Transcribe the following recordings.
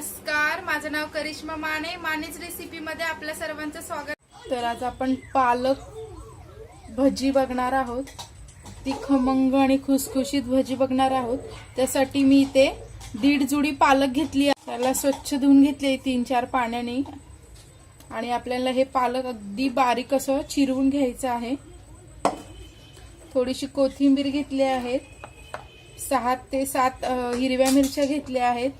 नमस्कार माझं नाव करिश्मा माने. मानेच रेसिपी मध्ये आपल्या सर्वांचं स्वागत. तर आज आपण पालक भजी बघणार आहोत. ती खमंग आणि खुसखुशीत भजी बघणार आहोत. त्यासाठी मी इथे दीड जुडी पालक घेतली त्याला स्वच्छ धुवून घेतली तीन चार पाण्याने. आणि आपल्याला हे पालक अगदी बारीक असं चिरवून घ्यायचं आहे. थोडीशी कोथिंबीर घेतली आहेत. सहा ते सात हिरव्या मिरच्या घेतल्या आहेत.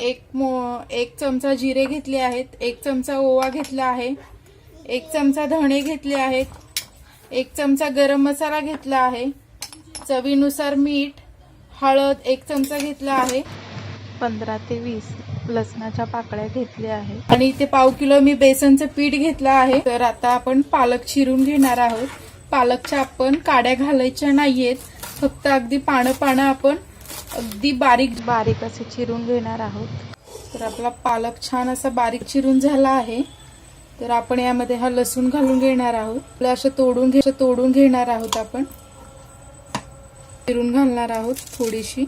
एक मो एक चमचा जिरे घेतले आहेत एक चमचा ओवा घेतला आहे एक चमचा धणे घेतले आहेत एक चमचा गरम मसाला घेतला आहे चवीनुसार मीठ हळद एक चमचा घेतला आहे. पंधरा ते वीस लसणाच्या पाकळ्या घेतल्या आहेत. आणि इथे पाव किलो मी बेसनचं पीठ घेतलं आहे. तर आता आपण पालक चिरून घेणार आहोत. पालकच्या आपण काड्या घालायच्या नाहीयेत. फक्त अगदी पानं पानं आपण अगदी बारीक बारीक असे चिरून घेणार आहोत. तर आपला पालक छान असा बारीक चिरून झाला आहे. तर आपण यामध्ये हा लसूण घालून घेणार आहोत. आपलं असं तोडून घे तोडून घेणार आहोत आपण. चिरून घालणार आहोत थोडीशी.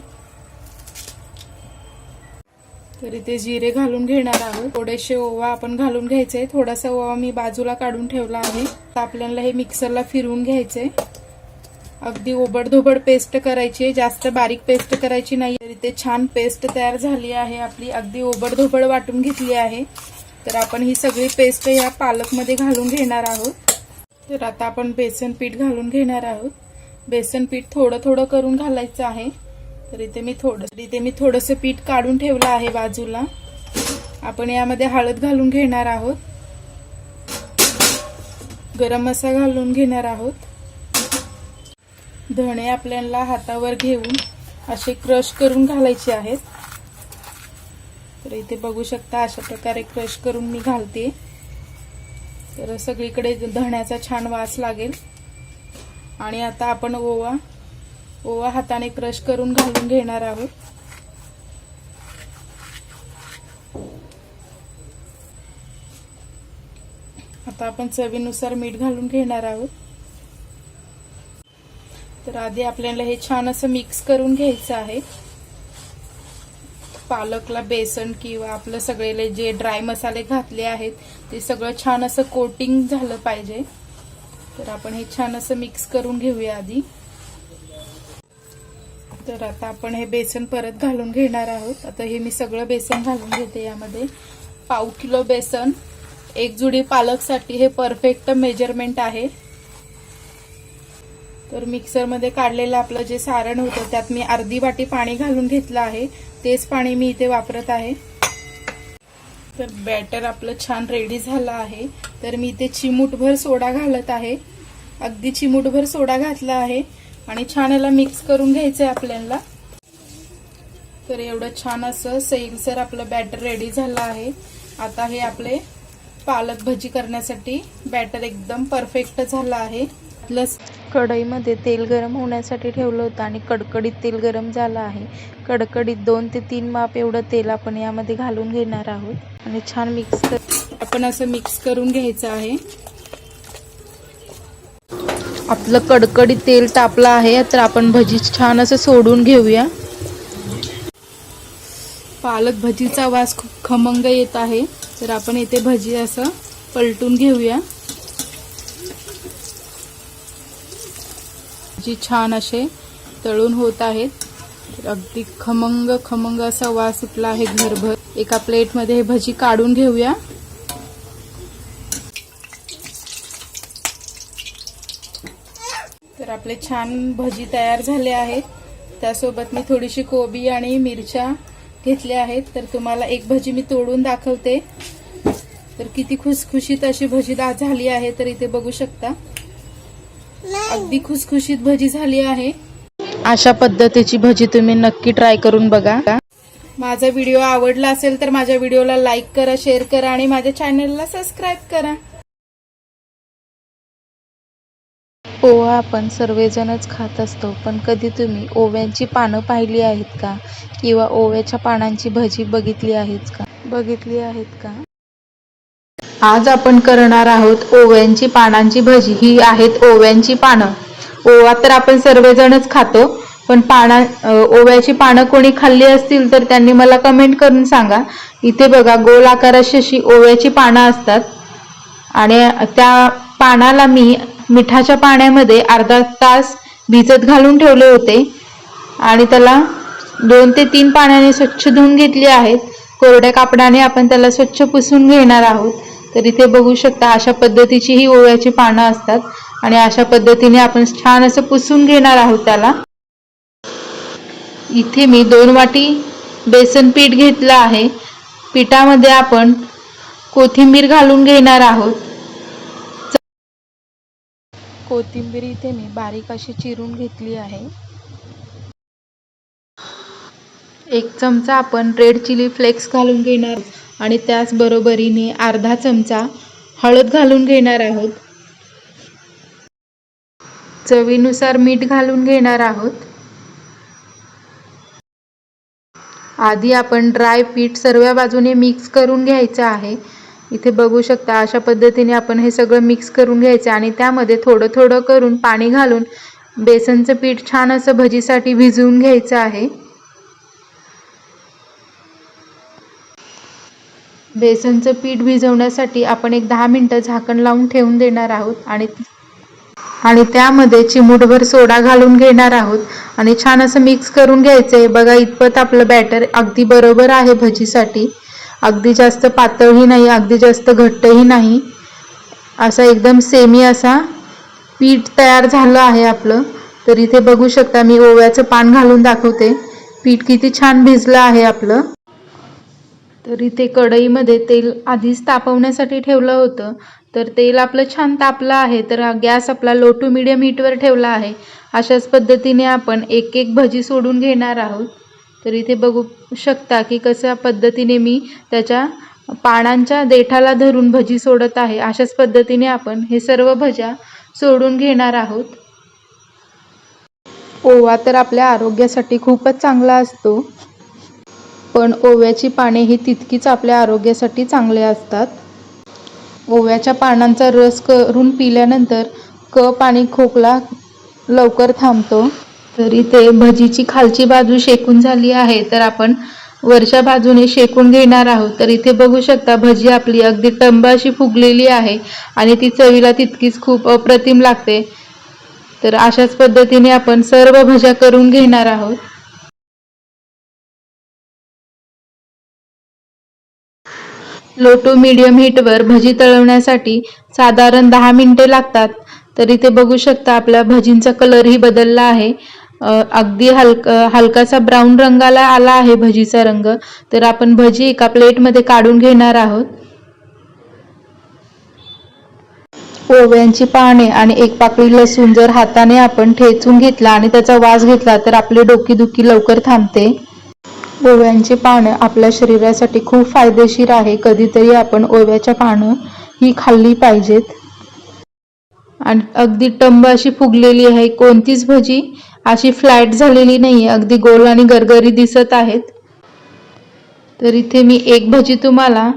तर इथे जिरे घालून घेणार आहोत. थोडेसे ओवा आपण घालून घ्यायचे. थोडासा ओवा मी बाजूला काढून ठेवला आहे. तर आपल्याला हे मिक्सरला फिरवून घ्यायचे. अगदी ओबडधोबड पेस्ट करायची आहे. जास्त बारीक पेस्ट करायची नाही तर इथे छान पेस्ट तयार झाली आहे. आपली अगदी ओबडधोबड वाटून घेतली आहे. तर आपण ही सगळी पेस्ट या पालकमध्ये घालून घेणार आहोत. तर आता आपण बेसन पीठ घालून घेणार आहोत. बेसन पीठ थोडं थोडं करून घालायचं आहे. तर इथे मी थोडं तरी इथे मी थोडंसं पीठ काढून ठेवलं आहे बाजूला. आपण यामध्ये हळद घालून घेणार आहोत. गरम मसाला घालून घेणार आहोत. धणे आपल्याला हातावर घेऊन असे क्रश करून घालायचे आहेत. तर इथे बघू शकता अशा प्रकारे क्रश करून मी घालते. तर सगळीकडे धण्याचा छान वास लागेल. आणि आता आपण ओवा ओवा हाताने क्रश करून घालून घेणार आहोत. आता आपण चवीनुसार मीठ घालून घेणार आहोत. तर आधी आपल्याला हे छान असं मिक्स करून घ्यायचं आहे. पालकला बेसन किंवा आपलं सगळेले जे ड्राय मसाले घातले आहेत ते सगळं छान असं कोटिंग झालं पाहिजे. तर आपण हे छान असं मिक्स करून घेऊया आधी. तर आता आपण हे बेसन परत घालून घेणार आहोत. आता हे मी सगळं बेसन घालून घेते यामध्ये. पाव किलो बेसन. एक जुडी पालकसाठी हे परफेक्ट मेजरमेंट आहे. तर मिक्सरमध्ये काढलेलं आपलं जे सारण होतं त्यात मी अर्धी वाटी पाणी घालून घेतलं आहे. तेच पाणी मी इथे वापरत आहे. तर बॅटर आपलं छान रेडी झालं आहे. तर मी इथे चिमूटभर सोडा घालत आहे. अगदी चिमूटभर सोडा घातला आहे आणि छान याला मिक्स करून घ्यायचं आहे आपल्याला. तर एवढं छान असं सैलसर आपलं बॅटर रेडी झालं आहे. आता हे आपले पालक भजी करण्यासाठी बॅटर एकदम परफेक्ट झालं आहे. प्लस कढईमध्ये तेल गरम होण्यासाठी ठेवलं होतं आणि कडकडीत तेल गरम झालं आहे. कडकडीत दोन ते तीन माप एवढं तेल आपण यामध्ये घालून घेणार आहोत. आणि छान मिक्स कर आपण असं मिक्स करून घ्यायचं आहे. आपलं कडकडीत तेल तापलं आहे तर आपण भजी छान असं सोडून घेऊया. पालक भजीचा वास खूप खमंग येत आहे. तर आपण येथे भजी असं पलटून घेऊया. जी छान असे तळून होत आहेत. अगदी खमंग खमंग असा वास सुटला आहे घरभर. एका प्लेटमध्ये हे भजी काढून घेऊया. तर आपले छान भजी तयार झाले आहेत. त्यासोबत मी थोडीशी कोबी आणि मिरच्या घेतल्या आहेत. तर तुम्हाला एक भजी मी तोडून दाखवते. तर किती खुसखुशीत अशी भजी दा झाली आहे तर इथे बघू शकता. अगदी खुसखुशीत भजी झाली आहे. अशा पद्धतीची भजी तुम्ही नक्की ट्राय करून बघा. माझा व्हिडिओ आवडला असेल तर माझ्या व्हिडिओला लाईक करा शेअर करा आणि माझ्या चॅनलला सबस्क्राईब करा. पोहा आपण सर्वजणच खात असतो पण कधी तुम्ही ओव्यांची पानं पाहिली आहेत का? किंवा ओव्याच्या पानांची भजी बघितली आहेत का? बघितली आहेत का? आज आपण करणार आहोत ओव्यांची पानांची भजी. ही आहेत ओव्यांची पानं. ओवा तर आपण सर्वजणच खातो पण पाना ओव्याची पानं कोणी खाल्ली असतील तर त्यांनी मला कमेंट करून सांगा. इथे बघा गोल आकाराशी अशी ओव्याची पानं असतात. आणि त्या पानाला मी मिठाच्या पाण्यामध्ये अर्धा तास भिजत घालून ठेवले होते. आणि त्याला दोन ते तीन पाण्याने स्वच्छ धुवून घेतली आहेत. कोरड्या कापडाने आपण त्याला स्वच्छ पुसून घेणार आहोत. तर इथे बघू शकता अशा पद्धतीची ही ओव्याची पानं असतात आणि अशा पद्धतीने आपण छान असं पुसून घेणार आहोत त्याला. इथे मी दोन वाटी बेसन पीठ घेतलं आहे. पिठामध्ये आपण कोथिंबीर घालून घेणार आहोत. कोथिंबीर इथे मी बारीक अशी चिरून घेतली आहे. एक चमचा आपण रेड चिली फ्लेक्स घालून घेणार आणि त्याचबरोबरीने अर्धा चमचा हळद घालून घेणार आहोत. चवीनुसार मीठ घालून घेणार आहोत. आधी आपण ड्राय पीठ सर्व बाजूने मिक्स करून घ्यायचं आहे. इथे बघू शकता अशा पद्धतीने आपण हे सगळं मिक्स करून घ्यायचं आणि त्यामध्ये थोडं थोडं करून पाणी घालून बेसनचं पीठ छान असं भजीसाठी भिजवून घ्यायचं आहे. बेसनचं पीठ भिजवण्यासाठी आपण एक दहा मिनटं झाकण लावून ठेवून देणार आहोत आणि आणि त्यामध्ये चिमूटभर सोडा घालून घेणार आहोत. आणि छान असं मिक्स करून घ्यायचं आहे बघा इतपत आपलं बॅटर अगदी बरोबर आहे भजीसाठी. अगदी जास्त पातळही नाही अगदी जास्त घट्टही नाही. असा एकदम सेमी असा पीठ तयार झालं आहे आपलं. तर इथे बघू शकता मी ओव्याचं पान घालून दाखवते. पीठ किती छान भिजलं आहे आपलं. तर इथे कढईमध्ये तेल आधीच तापवण्यासाठी ठेवलं होतं. तर तेल आपलं छान तापलं आहे तर गॅस आपला लो टू मिडियम हीटवर ठेवला आहे. अशाच पद्धतीने आपण एक एक भजी सोडून घेणार आहोत. तर इथे बघू शकता की कशा पद्धतीने मी त्याच्या पानांच्या देठाला धरून भजी सोडत आहे. अशाच पद्धतीने आपण हे सर्व भज्या सोडून घेणार आहोत. ओवा तर आपल्या आरोग्यासाठी खूपच चांगला असतो. पण ओव्याची पाने ही तितकीच आपल्या आरोग्यासाठी चांगले असतात. ओव्याच्या पानांचा रस करून पिल्यानंतर कप आणि खोकला लवकर थांबतो. तर इथे भजीची खालची बाजू शेकून झाली आहे तर आपण वरच्या बाजूने शेकून घेणार आहोत. तर इथे बघू शकता भजी आपली अगदी टंबाशी फुगलेली आहे आणि ती चवीला तितकीच खूप अप्रतिम लागते. तर अशाच पद्धतीने आपण सर्व भज्या करून घेणार आहोत. लो टू मीडियम हीटवर भजी तळवण्यासाठी साधारण दहा मिनिटे लागतात. तर इथे बघू शकता आपल्या भजींचा कलरही बदलला आहे. अगदी हलक हलकासा ब्राऊन रंगाला आला आहे भजीचा रंग. तर आपण भजी एका प्लेटमध्ये काढून घेणार आहोत. ओव्यांची पाने आणि एक पाकळी लसूण जर हाताने आपण ठेचून घेतला आणि त्याचा वास घेतला तर आपली डोकीदुखी लवकर थांबते. ओव्यांची पानं आपल्या शरीरासाठी खूप फायदेशीर आहे. कधीतरी आपण ओव्याच्या पानं ही खाल्ली पाहिजेत. आणि अगदी टंब अशी फुगलेली आहे. कोणतीच भजी अशी फ्लॅट झालेली नाही अगदी गोल आणि गरगरी दिसत आहेत. तर इथे मी एक भजी तुम्हाला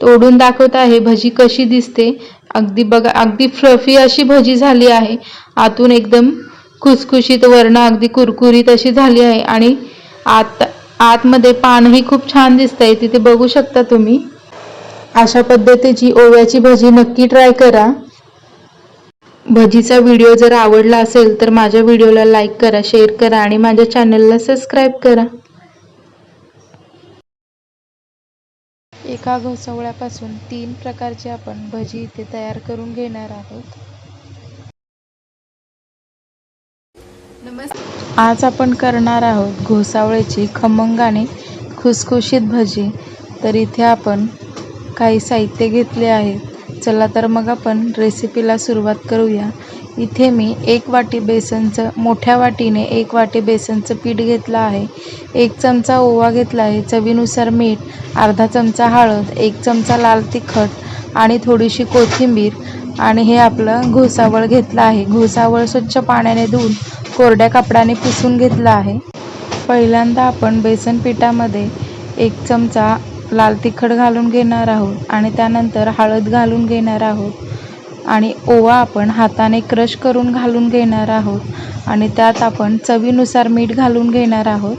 तोडून दाखवत आहे. भजी कशी दिसते? अगदी बघा अगदी फ्लफी अशी भजी झाली आहे. आतून एकदम खुसखुशीत वर्ण अगदी कुरकुरीत अशी झाली आहे. आणि आत आतमध्ये पानही खूप छान दिसतंय तिथे बघू शकता तुम्ही. अशा पद्धतीची ओव्याची भजी नक्की ट्राय करा. भजीचा व्हिडिओ जर आवडला असेल तर माझ्या व्हिडिओला लाईक करा शेअर करा आणि माझ्या चॅनलला सबस्क्राईब करा. एका घोसवळ्यापासून तीन प्रकारची आपण भजी इथे तयार करून घेणार आहोत. नमस्ते. आज आपण करणार आहोत घोसावळ्याची खमंग आणि खुसखुशीत भजी. तर इथे आपण काही साहित्य घेतले आहे चला तर मग आपण रेसिपीला सुरुवात करूया. इथे मी एक वाटी बेसनचं मोठ्या वाटीने एक वाटी बेसनचं पीठ घेतलं आहे. एक चमचा ओवा घेतला आहे. चवीनुसार मीठ अर्धा चमचा हळद एक चमचा लाल तिखट आणि थोडीशी कोथिंबीर आणि हे आपलं घोसावळ घेतलं आहे. घोसावळ स्वच्छ पाण्याने धुवून कोरड्या कापडाने पुसून घेतलं आहे. पहिल्यांदा आपण बेसन पिठामध्ये एक चमचा लाल तिखट घालून घेणार आहोत आणि त्यानंतर हळद घालून घेणार आहोत. आणि ओवा आपण हाताने क्रश करून घालून घेणार आहोत. आणि त्यात आपण चवीनुसार मीठ घालून घेणार आहोत.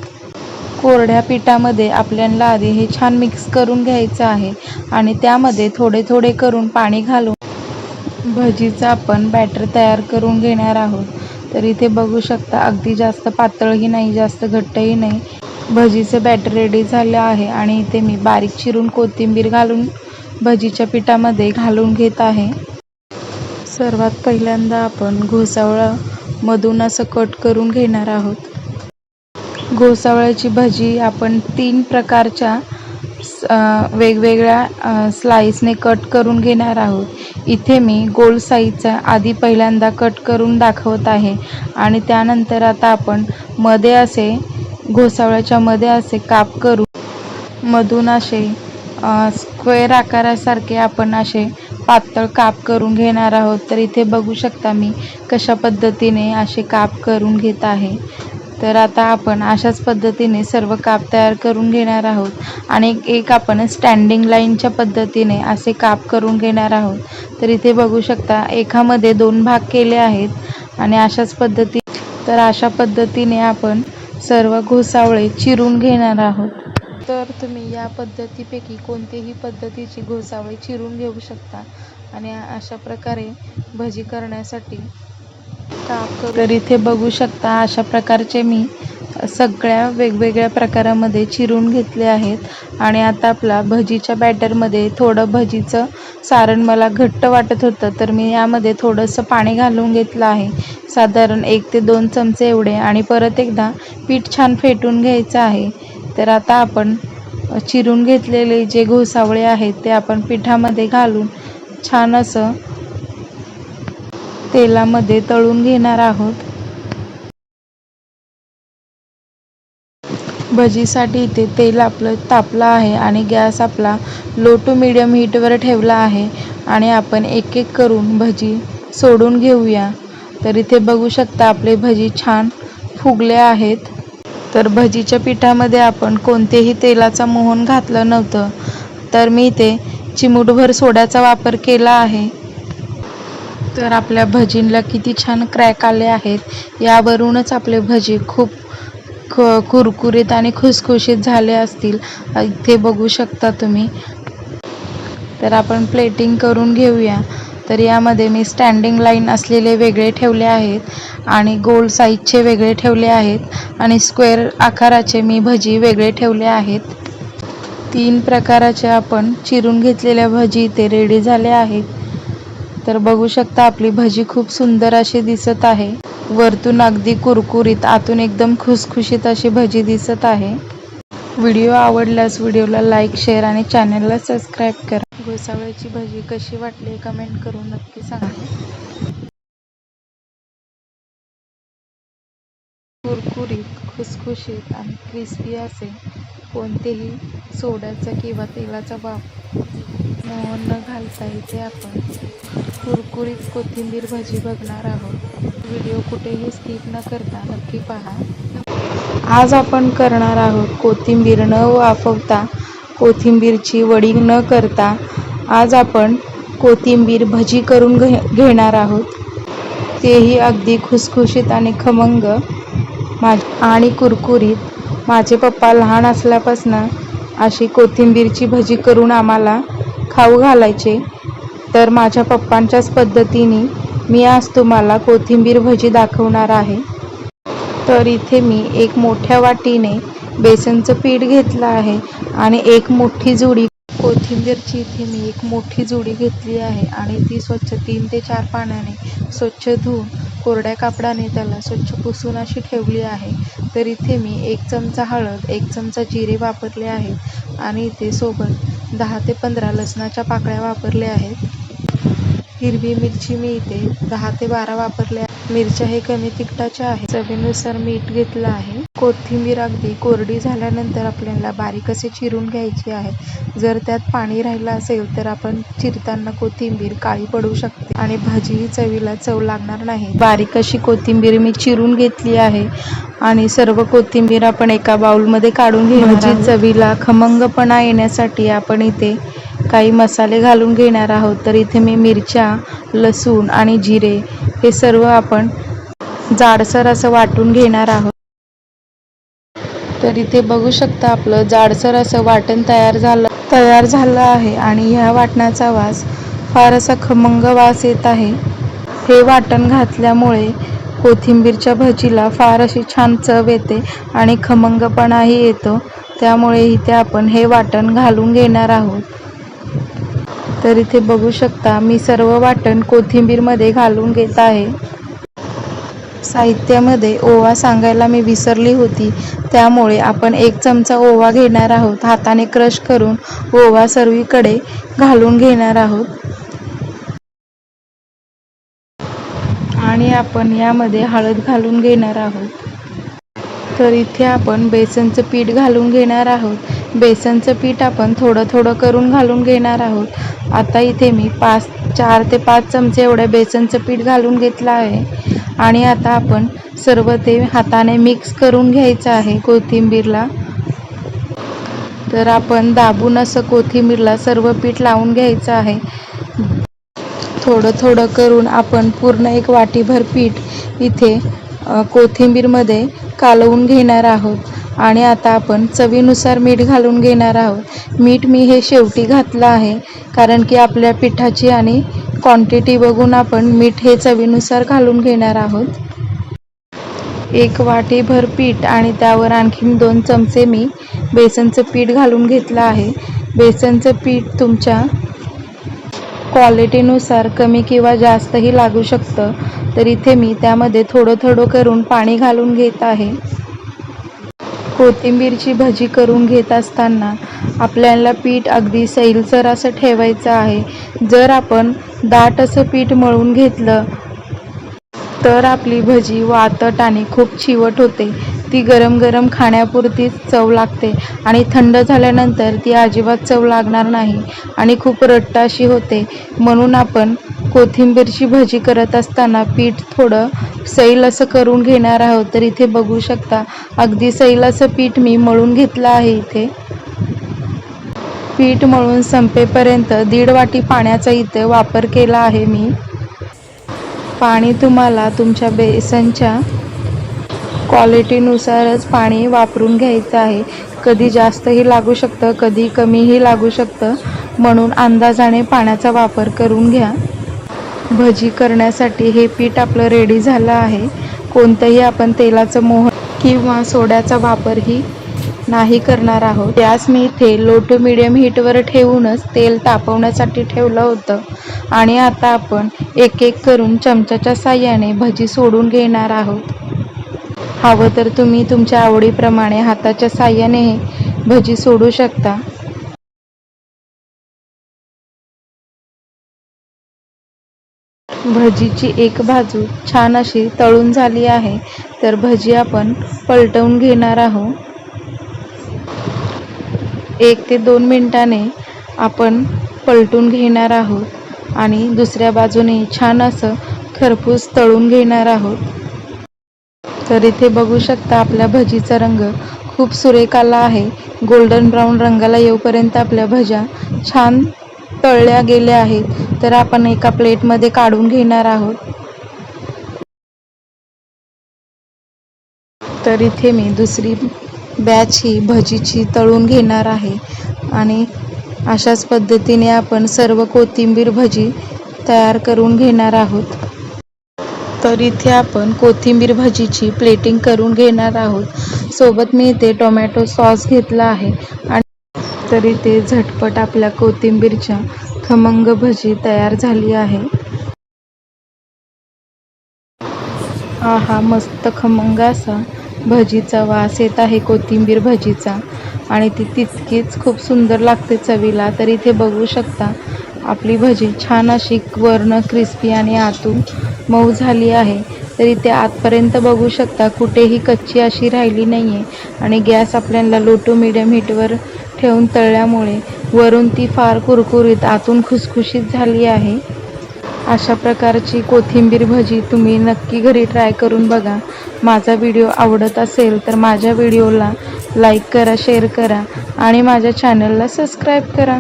कोरड्या पिठामध्ये आपल्याला आधी हे छान मिक्स करून घ्यायचं आहे आणि त्यामध्ये थोडे थोडे करून पाणी घालून भजीचं आपण बॅटर तयार करून घेणार आहोत. तर इथे बघू शकता. अगदी जास्त पातळही नाही जास्त घट्टही नाही. भजीचं बॅटर रेडी झालं आहे आणि इथे मी बारीक चिरून कोथिंबीर घालून भजीच्या पिठामध्ये घालून घेत आहे. सर्वात पहिल्यांदा आपण घोसावळा मधून असं कट करून घेणार आहोत. घोसावळ्याची भजी आपण तीन प्रकारच्या वेगवेगळ्या स्लाईसने कट करून घेणार आहोत. इथे मी गोल साईजचा आधी पहिल्यांदा कट करून दाखवत आहे. आणि त्यानंतर आता आपण मध्ये असे घोसावळ्याच्या मध्ये असे काप करून मधून असे स्क्वेअर आकारासारखे आपण असे पातळ काप करून घेणार आहोत. तर इथे बघू शकता मी कशा पद्धतीने असे काप करून घेत आहे. तर आता आपण अशाच पद्धतीने सर्व काप तयार करून घेणार आहोत. आणि एक- आपण स्टँडिंग लाईनच्या पद्धतीने असे काप करून घेणार आहोत. तर इथे बघू शकता एकामध्ये दोन भाग केले आहेत आणि अशाच पद्धती तर अशा पद्धतीने आपण सर्व घोसावळे चिरून घेणार आहोत. तर तुम्ही या पद्धतीपैकी कोणतीही पद्धतीची घोसावळे चिरून घेऊ शकता आणि अशा प्रकारे भजी करण्यासाठी तर इथे बघू शकता अशा प्रकारचे मी सगळ्या वेगवेगळ्या प्रकारामध्ये चिरून घेतले आहेत. आणि आता आपला भजीच्या बॅटरमध्ये थोडं भजीचं सारण मला घट्ट वाटत होतं तर मी यामध्ये थोडंसं पाणी घालून घेतलं आहे. साधारण एक ते दोन चमचे एवढे आणि परत एकदा पीठ छान फेटून घ्यायचं आहे. तर आता आपण चिरून घेतलेले जे घोसावळे आहेत ते आपण पिठामध्ये घालून छान असं तेलामध्ये तळून घेणार आहोत. भजीसाठी इथे तेल आपलं तापलं आहे आणि गॅस आपला लो टू मिडियम हीटवर ठेवला आहे आणि आपण एक एक करून भजी सोडून घेऊया. तर इथे बघू शकता आपले भजी छान फुगले आहेत. तर भजीच्या पिठामध्ये आपण कोणतेही तेलाचा मोहन घातलं नव्हतं. तर मी इथे चिमूटभर सोड्याचा वापर केला आहे. तर आपल्या भजींला किती छान क्रॅक आले आहेत. यावरूनच आपले भजी खूप ख कुरकुरीत आणि खुसखुशीत झाले असतील. इथे बघू शकता तुम्ही. तर आपण प्लेटिंग करून घेऊया. तर यामध्ये मी स्टँडिंग लाईन असलेले वेगळे ठेवले आहेत आणि गोल साईजचे वेगळे ठेवले आहेत आणि स्क्वेअर आकाराचे मी भजी वेगळे ठेवले आहेत. तीन प्रकाराचे आपण चिरून घेतलेल्या भजी इथे रेडी झाल्या आहेत. तर बघू शकता आपली भजी खूप सुंदर अशी दिसत आहे. वरतून अगदी कुरकुरीत आतून एकदम खुसखुशीत अशी भजी दिसत आहे. व्हिडिओ आवडल्यास व्हिडिओला लाईक शेअर आणि चॅनलला सबस्क्राईब करा. घोसावळ्याची भजी कशी वाटली कमेंट करून नक्की सांगा. कुरकुरीत खुसखुशीत आणि क्रिस्पी असे कोणतेही सोड्याचा किंवा तेलाचा वाप मोहन न घालता इथे आपण कुरकुरीत कोथिंबीर भजी बघणार आहोत. व्हिडिओ कुठेही स्किप न करता नक्की पहा. आज आपण करणार आहोत कोथिंबीर न वाफवता कोथिंबीरची वडी न करता आज आपण कोथिंबीर भजी करून घे घेणार आहोत. तेही अगदी खुसखुशीत आणि खमंग. मा आणि कुरकुरीत. माझे पप्पा लहान असल्यापासून अशी कोथिंबीरची भजी करून आम्हाला खाऊ घालायचे. तर माझ्या पप्पांच्याच पद्धतीने मी आज तुम्हाला कोथिंबीर भजी दाखवणार आहे. तर इथे मी एक मोठ्या वाटीने बेसनचं पीठ घेतलं आहे आणि एक मोठी जुडी कोथिंबीरची इथे मी एक मोठी जुडी घेतली आहे आणि ती स्वच्छ तीन ते चार पाण्याने स्वच्छ धुवून कोरड्या कापडाने त्याला स्वच्छ पुसून अशी ठेवली आहे. तर इथे मी एक चमचा हळद एक चमचा जिरे वापरले आहेत आणि इथे सोबत दहा ते पंधरा लसणाच्या पाकळ्या वापरल्या आहेत. हिरवी मिरची मी इथे दहा ते बारा वापरल्या मिरच्या हे कमी तिखटाच्या आहेत. चवीनुसार मीठ घेतलं आहे. कोथिंबीर अगदी कोरडी झाल्यानंतर आपल्याला बारीक असे चिरून घ्यायची आहे. जर त्यात पाणी राहिलं असेल तर आपण चिरताना कोथिंबीर काळी पडू शकते आणि भाजीही चवीला चव लागणार नाही. बारीक अशी कोथिंबीर मी चिरून घेतली आहे आणि सर्व कोथिंबीर आपण एका बाउलमध्ये काढून घेणार चवीला खमंगपणा येण्यासाठी आपण इथे काही मसाले घालून घेणार आहोत. तर इथे मी मिरच्या लसूण आणि जिरे हे सर्व आपण जाडसर असं वाटून घेणार आहोत. तर इथे बघू शकता आपलं जाडसर असं वाटण तयार झालं तयार झालं आहे आणि ह्या वाटणाचा वास फार असा खमंग वास येत आहे. हे वाटण घातल्यामुळे कोथिंबीरच्या भजीला फार अशी छान चव येते आणि खमंगपणाही येतो. त्यामुळे इथे आपण हे वाटण घालून घेणार आहोत. तर इथे बघू शकता मी सर्व वाटण कोथिंबीरमध्ये घालून घेत आहे. साहित्यामध्ये ओवा सांगायला मी विसरली होती. त्यामुळे आपण एक चमचा ओवा घेणार आहोत. हाताने क्रश करून ओवा सर्वीकडे घालून घेणार आहोत. आणि आपण यामध्ये हळद घालून घेणार आहोत. तर इथे आपण बेसनचं पीठ घालून घेणार आहोत. बेसनचं पीठ आपण थोडं थोडं करून घालून घेणार आहोत. आता इथे मी पाच चार ते पाच चमचे एवढ्या बेसनचं पीठ घालून घेतलं आहे. आणि आता आपण सर्व ते हाताने मिक्स करून घ्यायचं आहे कोथिंबीरला. तर आपण दाबून असं कोथिंबीरला सर्व पीठ लावून घ्यायचं आहे. थोडं थोडं करून आपण पूर्ण एक वाटीभर पीठ इथे कोथिंबीरमध्ये कालवून घेणार आहोत. आणि आता आपण चवीनुसार मीठ घालून घेणार आहोत. मीठ मी हे शेवटी घातलं आहे कारण की आपल्या पिठाची आणि क्वांटिटी बघून आपण मीठ हे चवीनुसार घालून घेणार आहोत. एक वाटीभर पीठ आणि त्यावर आणखीन दोन चमचे मी बेसनचं पीठ घालून घेतलं आहे. बेसनचं पीठ तुमच्या क्वालिटीनुसार कमी किंवा जास्तही लागू शकतं. तर इथे मी त्यामध्ये थोडं थोडं करून पाणी घालून घेत आहे. कोथिंबीरची भजी करून घेत असताना आपल्याला पीठ अगदी सैलसर असं ठेवायचं आहे. जर आपण दाट असं पीठ मळून घेतलं तर आपली भजी वातट आणि खूप चिवट होते. ती गरम गरम खाण्यापुरतीच चव लागते आणि थंड झाल्यानंतर ती अजिबात चव लागणार नाही आणि खूप रट्ट अशी होते. म्हणून आपण कोथिंबीरची भजी करत असताना पीठ थोडं सैल असं करून घेणार आहोत तर इथे बघू शकता. अगदी सैल असं पीठ मी मळून घेतलं आहे इथे. पीठ मळून संपेपर्यंत दीड वाटी पाण्याचा इथे वापर केला आहे मी. पाणी तुम्हाला तुमच्या बेसनच्या क्वालिटीनुसारच पाणी वापरून घ्यायचं आहे. कधी जास्तही लागू शकतं कधी कमीही लागू शकतं. म्हणून अंदाजाने पाण्याचा वापर करून घ्या. भजी करण्यासाठी हे पीठ आपलं रेडी झालं आहे. कोणतंही आपण तेलाचं मोह किंवा सोड्याचा वापरही नाही करणार आहोत. गॅस मी इथे लो टू मिडियम हीटवर ठेवूनच तेल तापवण्यासाठी ठेवलं होतं. आणि आता आपण एक एक करून चमच्याच्या साह्याने भजी सोडून घेणार आहोत. हवं तर तुम्ही तुमच्या आवडीप्रमाणे हाताच्या साह्याने भजी सोडू शकता. भजीची एक बाजू छान अशी तळून झाली आहे. तर भजी आपण पलटवून घेणार आहोत. एक ते दोन मिनटाने आपण पलटून घेणार आहोत आणि दुसऱ्या बाजूने छान असं खरपूस तळून घेणार आहोत. तर इथे बघू शकता आपल्या भजीचा रंग खूप सुरेख आला आहे. गोल्डन ब्राऊन रंगाला येऊपर्यंत आपल्या भज्या छान तळल्या गेल्या आहेत. तर आपण एका प्लेटमध्ये काढून घेणार आहोत. तर इथे मी दुसरी बॅच ही भजीची तळून घेणार आहे. आणि अशाच पद्धतीने आपण सर्व कोथिंबीर भजी तयार करून घेणार आहोत. तर इथे आपण कोथिंबीर भजीची प्लेटिंग करून घेणार आहोत. सोबत मी इथे टोमॅटो सॉस घेतला आहे. आणि तर इथे झटपट आपल्या कोथिंबीरच्या खमंग भजी तयार झाली आहे. हा हा मस्त खमंग असा. भजीचा वास येत आहे कोथिंबीर भजीचा. आणि ती तितकीच खूप सुंदर लागते चवीला. तर इथे बघू शकता आपली भजी छान अशी वर्ण क्रिस्पी आणि आतून मऊ झाली आहे. तर इथे आतपर्यंत बघू शकता कुठेही कच्ची अशी राहिली नाही आहे आणि गॅस आपल्याला लो टू मिडियम हीटवर ठेवून तळल्यामुळे वरून ती फार कुरकुरीत आतून खुसखुशीत झाली आहे. अशा प्रकारची कोथिंबीर भजी तुम्ही नक्की घरी ट्राय करून बघा. माझा व्हिडिओ आवडत असेल तर माझ्या व्हिडिओला लाईक करा शेअर करा आणि माझ्या चॅनलला सबस्क्राईब करा.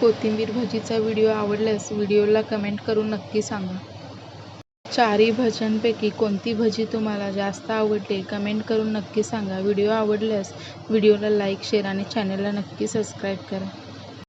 कोथिंबीर भजीचा व्हिडिओ आवडल्यास व्हिडिओला कमेंट करून नक्की सांगा. चारी भज्यांपैकी कोणती भजी तुम्हाला जास्त आवडते कमेंट करून नक्की सांगा. व्हिडिओ आवडल्यास व्हिडिओला लाईक शेअर आणि चॅनलला नक्की सबस्क्राईब करा.